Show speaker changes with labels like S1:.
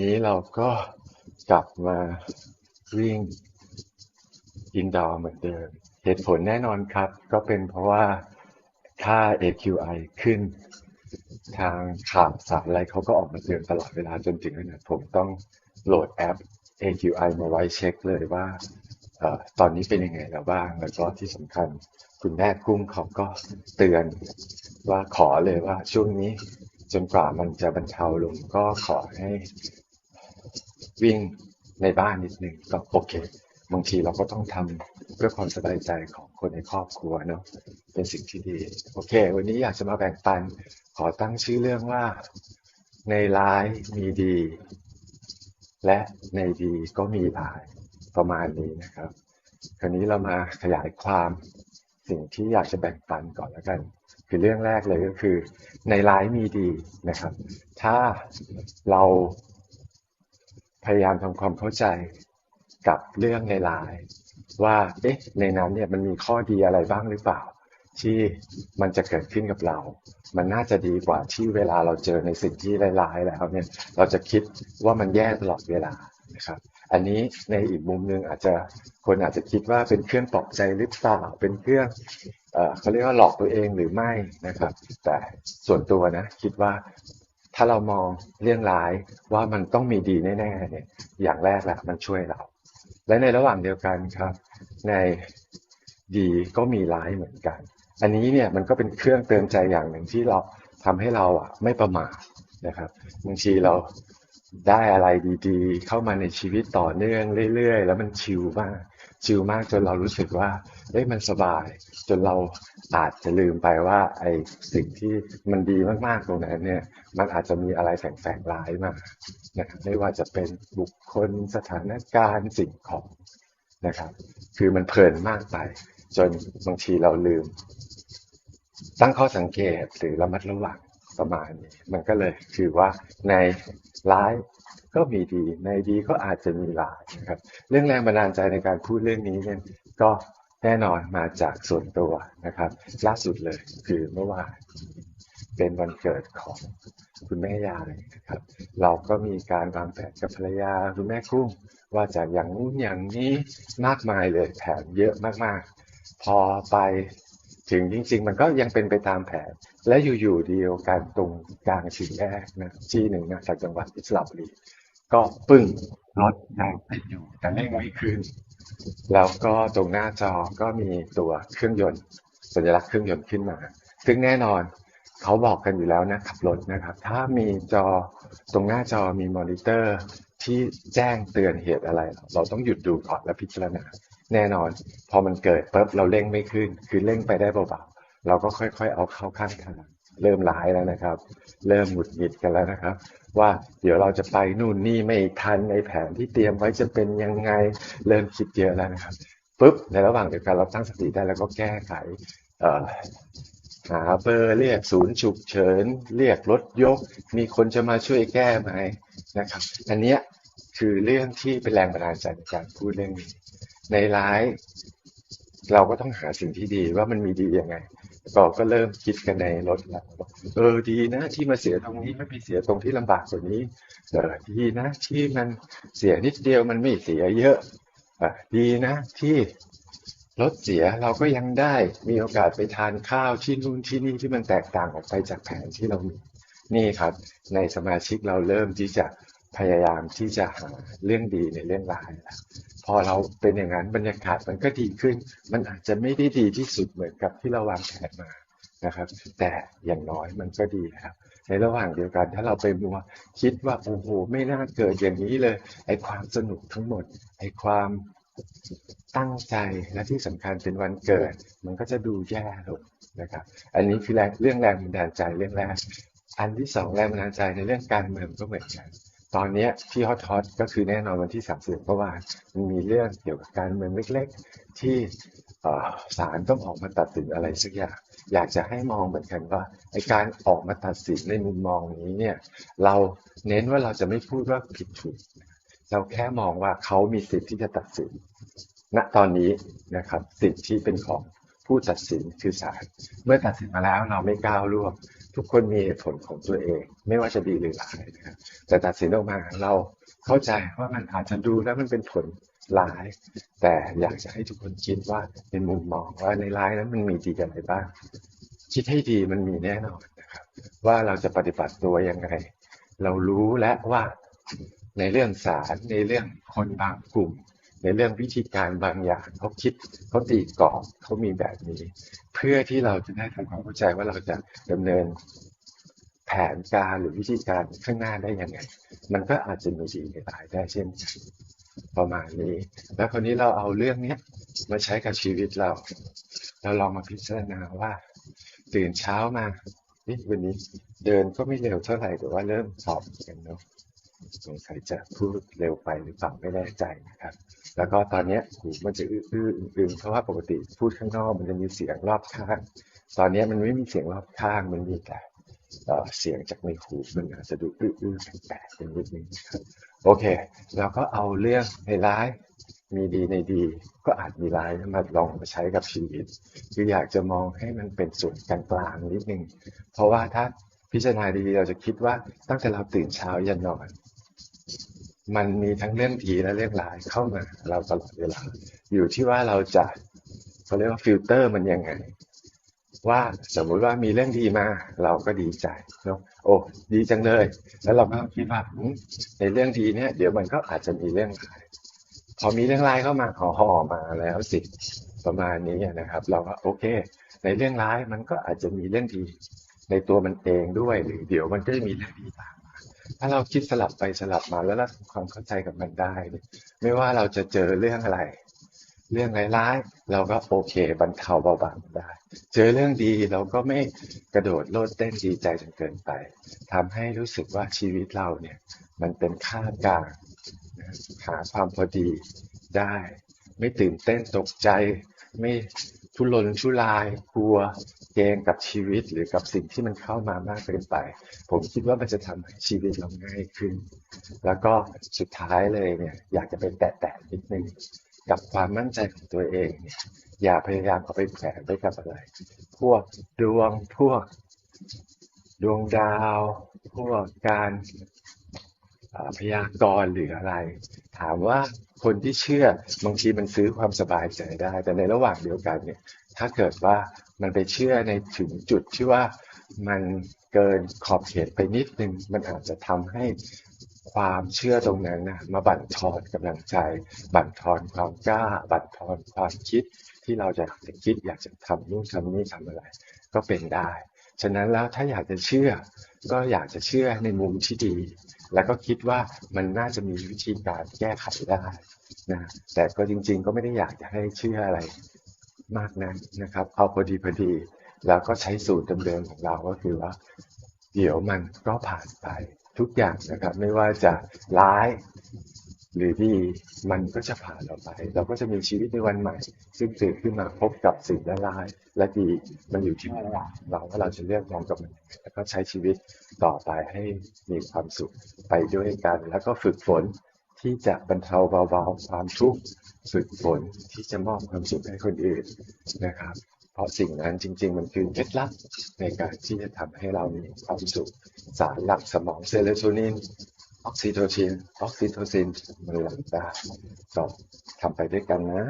S1: นี้เราก็กลับมาวิ่งอินดอร์เหมือนเดิม เหตุผลแน่นอนครับ ก็เป็นเพราะว่าค่า AQI ขึ้น ทางข่าวสารอะไรเขาก็ออกมาเตือนตลอดเวลาจนถึงขนาดผมต้องโหลดแอป AQI มาไว้เช็คเลยว่าอตอนนี้เป็นยังไงแล้วบ้าง แล้วก็ที่สำคัญคุณแม่กุ้งเขาก็เตือนว่าขอเลยว่าช่วงนี้จนกว่ามันจะบรรเทาลงก็ขอให้ วิ่งในบ้านนิดนึงก็โอเคบางทีเราก็ต้องทำเพื่อความสบายใจของคนในครอบครัวเนาะเป็นสิ่งที่ดี โอเค วันนี้อยากจะมาแบ่งปัน ขอตั้งชื่อเรื่องว่า ในร้ายมีดี และในดีก็มีร้ายประมาณนี้นะครับ คราวนี้เรามาขยายความสิ่งที่อยากจะแบ่งปันก่อนแล้วกัน คือเรื่องแรกเลยก็คือ ในร้ายมีดีนะครับ ถ้าเรา พยายามทำความเข้าใจกับเรื่องในร้ายว่าเอ๊ะในนั้นเนี่ยมันมีข้อดีอะไรบ้างหรือเปล่า ที่มันจะเกิดขึ้นกับเรา มันน่าจะดีกว่าที่เวลาเราเจอในสิ่งที่ร้ายๆแล้วเนี่ยเราจะคิดว่ามันแย่ตลอดเวลานะครับอันนี้ในอีกมุมหนึ่งอาจจะคนอาจจะคิดว่าเป็นเครื่องปลอบใจหรือเปล่าเป็นเครื่องเอเขาเรียกว่าหลอกตัวเองหรือไม่นะครับ แต่ส่วนตัวนะคิดว่า ถ้าเรามองเรื่องร้ายว่ามันต้องมีดีแน่ๆเนี่ย อย่างแรกแหละมันช่วยเรา และในระหว่างเดียวกันครับ ในดีก็มีร้ายเหมือนกัน อันนี้เนี่ยมันก็เป็นเครื่องเตือนใจอย่างหนึ่งที่เราทำให้เราอะไม่ประมาทนะครับบางทีเราได้อะไรดีๆ เข้ามาในชีวิตต่อเนื่องเรื่อยๆ แล้วมันชิลมาก ชิลมากจนเรารู้สึกว่าเอ้ยมันสบาย จนเราอาจจะลืมไปว่าไอ้สิ่งที่มันดีมากๆตรงนั้นเนี่ย มันอาจจะมีอะไรแฝงๆร้ายมานะครับไม่ว่าจะเป็นบุคคลสถานการณ์สิ่งของนะครับ คือมันเพลินมากไป จนบางทีเราลืม ตั้งข้อสังเกตหรือระมัดระวังประมาณนี้มันก็เลยคือว่าในร้าย ก็มีดี ในดีก็อาจจะมีร้ายนะครับ เรื่องแรงบันดาลใจในการพูดเรื่องนี้เนี่ยก็แน่นอนมาจากส่วนตัวนะครับ ล่าสุดเลยคือเมื่อวานเป็นวันเกิดของคุณแม่ยายนะครับ เราก็มีการวางแผนกับภรรยาคุณแม่กุ้งว่าจะอย่างนู้นอย่างนี้มากมายเลยแผนเยอะมากๆ พอไปถึงจริง ๆ มันก็ยังเป็นไปตามแผน และอยู่ๆเดียวกันตรงกลางสี่แยกนะที่หนึ่งนะจากจังหวัดอิสระบุรี ก็ปึ้งรถยังติดอยู่แต่เร่งไม่ขึ้นแล้วก็ตรงหน้าจอก็มีตัวเครื่องยนต์ สัญลักษณ์เครื่องยนต์ขึ้นมา ซึ่งแน่นอนเขาบอกกันอยู่แล้วนะขับรถนะครับ ถ้ามีจอตรงหน้าจอมีมอนิเตอร์ที่แจ้งเตือนเหตุอะไร เราต้องหยุดดูก่อนและพิจารณาแน่นอน พอมันเกิดปุ๊บเราเร่งไม่ขึ้น คือเร่งไปได้เบาๆเราก็ค่อยๆ เอาเข้าข้างทาง เริ่มร้ายแล้วนะครับ เริ่มหงุดหงิดกันแล้วนะครับ ว่าเดี๋ยวเราจะไปนู่นนี่ไม่ทันในแผนที่เตรียมไว้จะเป็นยังไงเริ่มคิดเยอะแล้วนะครับปุ๊บในระหว่างเดียวกันเราตั้งสติได้แล้วก็แก้ไขเหาเบอร์เรียกศูนย์ฉุกเฉินเรียกรถยก มีคนจะมาช่วยแก้ไหมนะครับ อันเนี้ยคือเรื่องที่เป็นแรงบันดาลใจในการพูดเรื่องนี้ในร้าย เราก็ต้องหาสิ่งที่ดีว่ามันมีดียังไง ก็ก็เริ่มคิดกันในรถแล้วเออดีนะ ที่มาเสียตรงนี้ไม่ไปเสียตรงที่ลำบากกว่านี้เออดีนะที่มันเสียนิดเดียวมันไม่เสียเยอะอะดีนะที่รถเสียเราก็ยังได้มีโอกาสไปทานข้าวที่นู่นที่นี่ที่มันแตกต่างออกไปจากแผนที่เรามีนี่ครับ ในสมาชิกเราเริ่มที่จะ พยายามที่จะหาเรื่องดีในเรื่องร้ายแล้วพอเราเป็นอย่างนั้นบรรยากาศมันก็ดีขึ้น มันอาจจะไม่ได้ดีที่สุดเหมือนกับที่เราวางแผนมานะครับ แต่อย่างน้อยมันก็ดีนะครับ ในระหว่างเดียวกัน ถ้าเราไปมัวคิดว่าโอ้โหไม่น่าเกิดอย่างนี้เลย ไอ้ความสนุกทั้งหมด ไอ้ความตั้งใจและที่สำคัญเป็นวันเกิด มันก็จะดูแย่ลงนะครับ อันนี้คือแรงเรื่องแรงบันดาลใจเรื่องแรกอันที่สองแรงบันดาลใจในเรื่องการเมืองก็เหมือนกัน ตอนนี้ที่ฮอตฮอตก็คือแน่นอนวันที่ 30เมื่อวามันมีเรื่องเกี่ยวกับการเมืองเล็กๆ ที่ศาลต้องออกมาตัดสินอะไรสักอย่าง อยากจะให้มองเหมือนกันว่าไอการออกมาตัดสินในมุมมองนี้เนี่ยเราเน้นว่าเราจะไม่พูดว่าผิดถูก เราแค่มองว่าเขามีสิทธิ์ที่จะตัดสิน ณตอนนี้นะครับสิทธิ์ที่เป็นของผู้ตัดสินคือศาลเมื่อตัดสินมาแล้วเราไม่ก้าวล่วง ทุกคนมีเหตุผลของตัวเอง ไม่ว่าจะดีหรือร้ายนะครับแต่ตัดสินออกมาเราเข้าใจว่ามันอาจจะดูแล้วมันเป็นผลร้าย แต่อยากจะให้ทุกคนคิดว่าเป็นมุมมองว่าในร้ายนั้นมันมีดีอะไรบ้าง คิดให้ดีมันมีแน่นอนนะครับ ว่าเราจะปฏิบัติตัวยังไง เรารู้และว่าในเรื่องสารในเรื่องคนบางกลุ่ม ในเรื่องวิธีการบางอย่างเขาคิดเขาตีกรอบเขามีแบบนี้ เพื่อที่เราจะได้ทำความเข้าใจว่าเราจะดำเนินแผนการหรือวิธีการข้างหน้าได้ยังไง มันก็อาจจะมีดีในหลายได้เช่นประมาณนี้ แล้วคราวนี้เราเอาเรื่องเนี้ยมาใช้กับชีวิตเรา เราลองมาพิจารณาว่า ตื่นเช้ามานี่วันนี้เดินก็ไม่เร็วเท่าไหร่แต่ว่าเริ่มสอบกันเนาะสงสัยจะพูดเร็วไปหรือเปล่าไม่แน่ใจนะครับ แล้วก็ตอนนี้หูมันจะอื้ออื้ออึงๆเพราะว่าปกติพูดข้างนอกมันจะมีเสียงรอบข้าง ตอนนี้มันไม่มีเสียงรอบข้างมันมีแต่เสียงจากในหูมันอาจจะดูอื้ออื้อแปลกๆเป็นนิดนึงโอเคเราก็เอาเรื่องในร้ายมีดีในดี ก็อาจมีร้ายมาลองมาใช้กับชีวิตคืออยากจะมองให้มันเป็นส่วนกลางๆนิดนึงเพราะว่าถ้าพิจารณาดีๆเราจะคิดว่าตั้งแต่เราตื่นเช้ายันนอน มันมีทั้งเรื่องดีและเรื่องร้ายเข้ามาเราตลอดเวลา อยู่ที่ว่าเราจะเขาเรียกว่าฟิลเตอร์มันยังไง ว่าสมมุติว่ามีเรื่องดีมา เราก็ดีใจเนาะโอ้ดีจังเลย แล้วเราก็คิดว่าในเรื่องดีเนี่ย เดี๋ยวมันก็อาจจะมีเรื่องร้ายพอมีเรื่องร้ายเข้ามาห่อห่อมาแล้วสิประมาณนี้นะครับ เราก็โอเค ในเรื่องร้ายมันก็อาจจะมีเรื่องดีในตัวมันเองด้วยหรือเดี๋ยวมันก็จะมีเรื่องดีตาม ถ้าเราคิดสลับไปสลับมาแล้วเราทำความเข้าใจกับมันได้ ไม่ว่าเราจะเจอเรื่องอะไร เรื่องร้ายๆเราก็โอเคบรรเทาเบาบางได้ เจอเรื่องดีเราก็ไม่กระโดดโลดเต้นดีใจจนเกินไปทำให้รู้สึกว่าชีวิตเราเนี่ย มันเป็นค่ากลางหาความพอดีได้ ไม่ตื่นเต้นตกใจไม่ ทุรนทุรายกลัวเกงกับชีวิตหรือกับสิ่งที่มันเข้ามามากเกินไป ผมคิดว่ามันจะทำให้ชีวิตเราง่ายขึ้น แล้วก็สุดท้ายเลยเนี่ย อยากจะไปแตะๆนิดนึงกับความมั่นใจของตัวเองเนี่ยอย่าพยายามเอาไปแขวนไว้กับอะไร พวกดวงพวกดวงดาว พวกการอ่าพยากรณ์หรืออะไร ถามว่า คนที่เชื่อบางทีมันซื้อความสบายใจได้ แต่ในระหว่างเดียวกันเนี่ย ถ้าเกิดว่ามันไปเชื่อในถึงจุดที่ว่ามันเกินขอบเขตไปนิดนึง มันอาจจะทำให้ความเชื่อตรงนั้นนะมาบั่นทอนกำลังใจ บั่นทอนความกล้า บั่นทอนความคิดที่เราจะจะคิดอยากจะทำนู่นทำนี่ทำอะไร ก็เป็นได้ ฉะนั้นแล้วถ้าอยากจะเชื่อ ก็อยากจะเชื่อในมุมที่ดี แล้วก็คิดว่ามันน่าจะมีวิธีการแก้ไขได้นะแต่ก็จริง ๆ ก็ไม่ได้อยากจะให้เชื่ออะไรมากนักนะครับ เอาพอดีพอดีแล้วก็ใช้สูตรเดิมๆของเราก็คือว่า เดี๋ยวมันก็ผ่านไปทุกอย่างนะครับ ไม่ว่าจะร้าย หรือดีมันก็จะผ่านเราไป เราก็จะมีชีวิตในวันใหม่ ซึ่งตื่นขึ้นมาพบกับสิ่งและร้าย และดีมันอยู่ที่เราเราว่าเราจะเลือกมองกับมันแล้วก็ใช้ชีวิตต่อไปให้มีความสุขไปด้วยกัน แล้วก็ฝึกฝนที่จะบรรเทาเบาๆความทุกข์ฝึกฝนที่จะมอบความสุขให้คนอื่นนะครับ เพราะสิ่งนั้นจริง ๆ มันคือเคล็ดลับในการที่จะทำให้เรามีความสุข สารหลักสมองเซโรโทนิน ออกซิโทซิน ออกซิโทซินมันหลั่งได้สองทำไปด้วยกันนะ